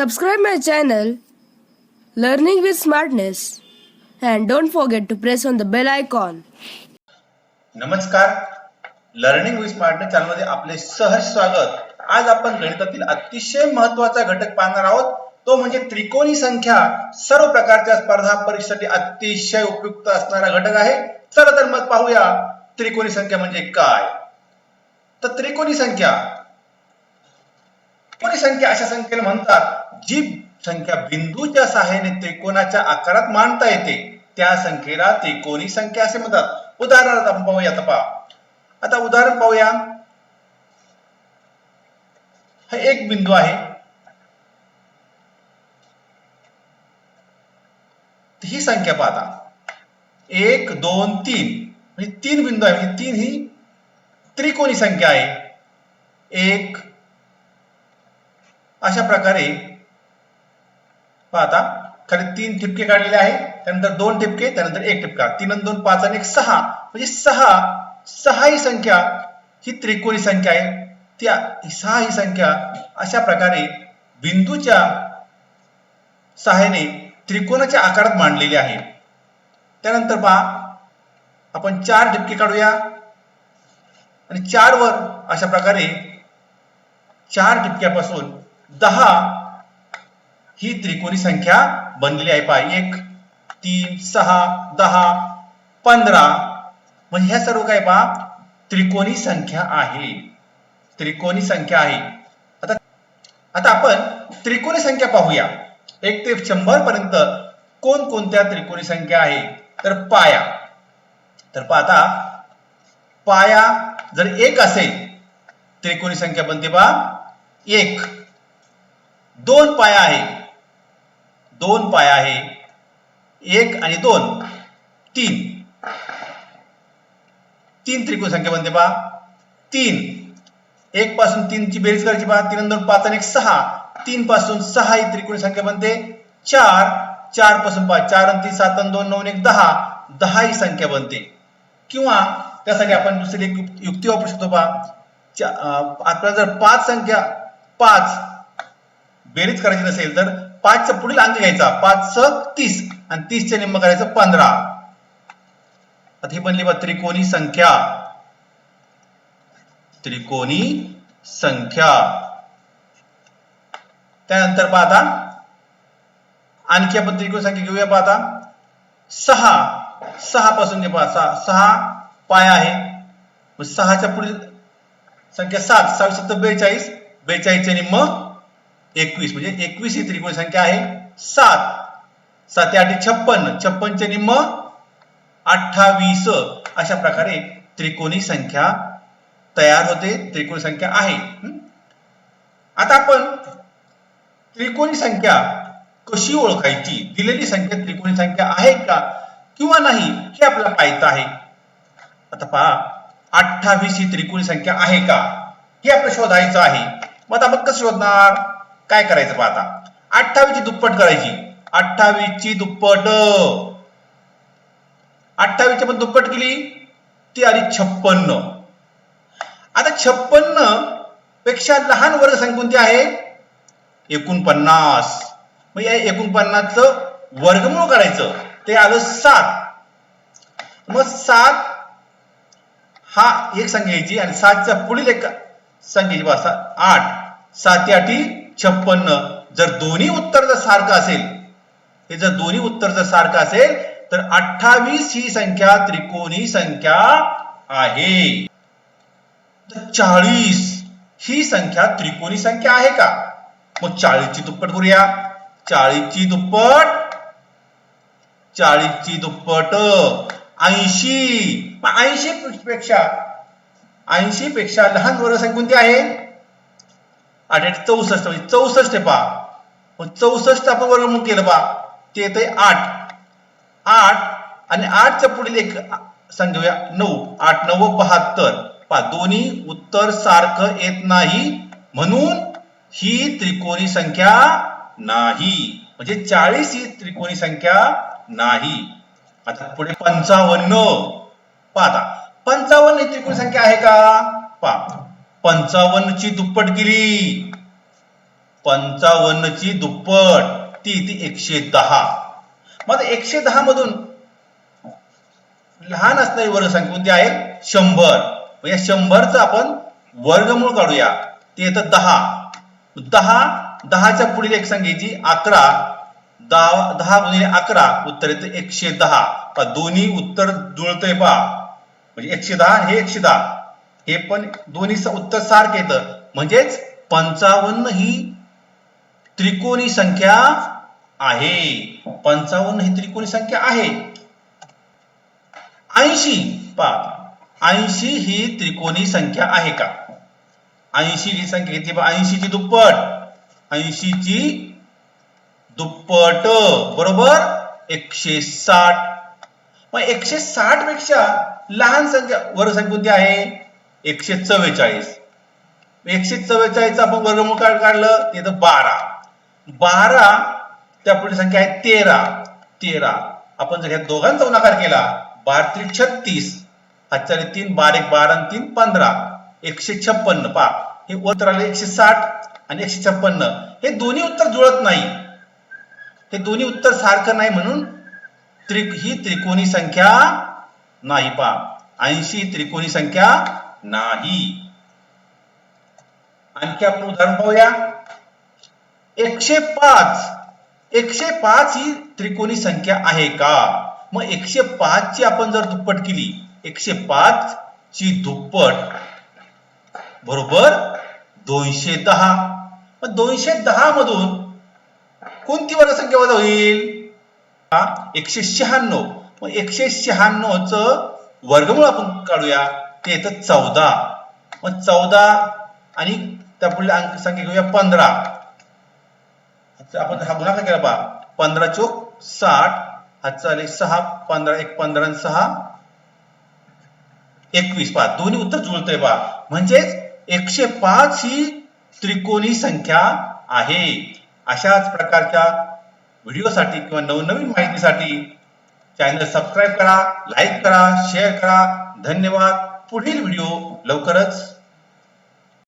Subscribe my channel Learning with Smartness and don't forget to press on the bell icon. नमस्कार. Learning with smartness चॅनलमध्ये आपले सहज स्वागत. आज आपण गणितातील अतिशय महत्त्वाचा घटक पाहणार आहोत. तो म्हणजे त्रिकोणी संख्या. सर्व प्रकारच्या स्पर्धा परीक्षेसाठी अतिशय उपयुक्त असणारा घटक आहे. चला तर मग पाहूया त्रिकोणी संख्या म्हणजे काय. तर त्रिकोणी संख्या. त्रिकोणी संख्या अशा संख्येला म्हणतात. जी संख्या बिंदूच्या सहाय्याने त्रिकोणाच्या आकारात मांडता येते. त्या संख्येला त्रिकोणी संख्या असे म्हणतात. उदाहरणार्थ आपण पाहूया आता पहा. आता उदाहरण पाहूया. हा एक बिंदू आहे. ही संख्या पाहता एक दोन तीन. म्हणजे तीन बिंदू आहे. म्हणजे तीन ही त्रिकोणी संख्या आहे. एक अशा प्रकारे पाहता. खाली तीन ठिपके काढलेले आहे. त्यानंतर दोन ठिपके त्यानंतर एक ठिपका. तीन आणि दोन पाच आणि एक सहा. म्हणजे सहा सहा ही संख्या ही त्रिकोणी संख्या आहे. त्या सहा ही संख्या अशा प्रकारे बिंदूच्या सहाय्याने त्रिकोणाच्या आकारात मांडलेली आहे. त्यानंतर पहा. आपण चार ठिपके काढूया. आणि चार वर अशा प्रकारे चार ठिपक्यापासून दहा ही त्रिकोणी संख्या बनलेली आहे पहा. एक तीन सहा दहा पंधरा. म्हणजे ह्या सर्व काय पहा? त्रिकोणी संख्या आहे. त्रिकोणी संख्या आहे. आता आता आपण त्रिकोणी संख्या पाहूया. एक ते शंभर पर्यंत कोणकोणत्या त्रिकोणी संख्या आहे? तर पाया. तर पाहता पाया जर एक असेल त्रिकोणी संख्या बनते पहा. एक दोन पाया आहे दोन पाय आहे. एक आणि दोन. तीन. तीन त्रिकोणी संख्या बनते पहा. तीन. एक पासून तीनची बेरीज करायची पहा. तीन दोन पाच आणि एक सहा. तीन पासून सहा ही त्रिकोणी संख्या बनते. चार. चारपासून पाच चार आणि तीन सात आणि दोन नऊ एक दहा. दहा ही संख्या बनते. किंवा त्यासाठी आपण दुसरी एक युक्ती वापरू शकतो पहा. आपल्याला जर पाच संख्या पाच बेरीज करायची नसेल तर पाचचा पुढील अंक घ्यायचा. पाच स तीस. आणि तीसचे निम्म करायचं पंधरा. आता ही बनली बा त्रिकोणी संख्या. त्रिकोणी संख्या. त्यानंतर पाहता आणखी आपण त्रिकोणी संख्या घेऊया पाहता सहा. सहा पासून घे सहा सहा पाय आहे. मग सहाच्या पुढील संख्या सात. सहा सत्तर बेचाळीस. बेचाळीसचे निम्म एकवीस म्हणजे एकवीस ही त्रिकोणी संख्या आहे सात. सात आठ म्हणजे छप्पन. छप्पनचे निम्म अठ्ठावीस. अशा प्रकारे त्रिकोणी संख्या तयार होते त्रिकोणी संख्या आहे. आता आपण त्रिकोणी संख्या कशी ओळखायची? दिलेली संख्या त्रिकोणी संख्या आहे का किंवा नाही हे आपल्याला पाहायचं आहे. आता पहा अठ्ठावीस ही त्रिकोणी संख्या आहे का? हे आपलं शोधायचं आहे. मग आता आपण कसं शोधणार? काय करायचं पाहता अठ्ठावीस ची दुप्पट करायची. अठ्ठावीस ची दुप्पट. अठ्ठावीस पण दुप्पट केली ती आली छप्पन्न. आता छप्पन्नपेक्षा लहान वर्ग संख्या कोणती आहे? एकोणपन्नास. मग या एकोणपन्नासचं वर्गमूळ करायचं ते आलं सात. मग सात हा एक संख्या घ्यायची आणि सातच्या पुढील एक संख्या भाषा आठ. सात आठी छप्पन्न. जर दोन्ही उत्तर जर सारखं असेल हे जर दोन्ही उत्तर जर सारखं असेल तर अठ्ठावीस ही संख्या त्रिकोणी संख्या आहे. तर चाळीस ही संख्या त्रिकोणी संख्या आहे का? मग चाळीसची दुप्पट करूया. चाळीसची दुप्पट चाळीसची दुप्पट ऐंशी. ऐंशी पेक्षा ऐंशी पेक्षा लहान वर्ग संख्या कोणती आहे? आठ आठ चौसष्ट म्हणजे चौसष्ट आहे पहा मग चौसष्ट आपण वर्गमूळ केलं पहा ते येते आठ. आठ आणि आठच्या पुढील एक सांगूया नऊ. आठ नऊ बहात्तर. पहा दोन्ही उत्तर सारखं येत नाही. म्हणून ही त्रिकोणी संख्या नाही. म्हणजे चाळीस ही त्रिकोणी संख्या नाही. आता पुढे पंचावन्न. पाहता पंचावन्न ही त्रिकोणी संख्या आहे का? पा पंचावन्न ची दुप्पट केली. पंचावन्न ची दुप्पट. ती ती एकशे दहा. मग एकशे दहा मधून लहान असणारी वर्ग संख्या कोणती आहे? शंभर. या शंभरचं आपण वर्गमूळ काढूया. ते येतं दहा. दहा दहाच्या पुढील एक संख्येची अकरा. दहा दहा गुणिले अकरा उत्तर येतं एकशे दहा. दोन्ही उत्तर जुळतंय पा म्हणजे एकशे दहा हे एकशे दहा. हे पण दोन्ही उत्तर सारखं येतं. म्हणजेच पंचावन्न ही त्रिकोणी संख्या आहे. पंचावन्न ही त्रिकोणी संख्या आहे. ऐंशी पहा. ऐंशी ही त्रिकोणी संख्या आहे का? ऐंशी ही संख्या घेतली पहा ऐंशीची दुप्पट. ऐंशीची दुप्पट. बरोबर? एकशे साठ मग एकशे साठपेक्षा लहान संख्या वर्ग संख्या कोणती आहे? एकशे चव्वेचाळीस. एकशे चव्वेचाळीस आपण वर्गमूळ काढ- काढलं ते तर बारा. बारा त्या पुढे संख्या आहे तेरा. तेरा. आपण जर ह्या दोघांचा गुणाकार केला बारा त्रिक छत्तीस. आजच्या तीन बार एक बारा आणि तीन पंधरा. एकशे छप्पन्न. पा हे उत्तर आले एकशे साठ आणि एकशे छप्पन्न. हे दोन्ही उत्तर जुळत नाही. हे दोन्ही उत्तर सारखं नाही म्हणून त्रिक ही त्रिकोणी संख्या नाही पा ऐंशी त्रिकोणी संख्या नाही. आणखी आपण उदाहरण पाहूया. एकशे पाच. एकशे पाच ही त्रिकोणी संख्या आहे का? मग एकशे पाच ची आपण जर दुप्पट केली एकशे पाच ची दुप्पट बरोबर दोनशे दहा. मग दोनशे दहा मधून कोणती वर्ग संख्या वजा होईल? एकशे शहाण्णव. मग एकशे शहाण्णव च वर्गमूळ आपण काढूया. ते येतं चौदा. मग चौदा आणि त्या पुढील अंक संख्या घेऊया पंधरा. आपण हा गुणाकार केला पहा. पंधरा चोक साठ. हा आले सहा पंधरा एक पंधरा सहा. एकवीस पहा. दोन्ही उत्तर जुळतंय पहा. म्हणजेच एकशे पाच ही त्रिकोणी संख्या आहे. अशाच प्रकारच्या व्हिडिओसाठी किंवा नवनवीन माहितीसाठी चॅनल सबस्क्राईब करा लाईक करा शेअर करा. धन्यवाद. पुढील व्हिडिओ लवकरच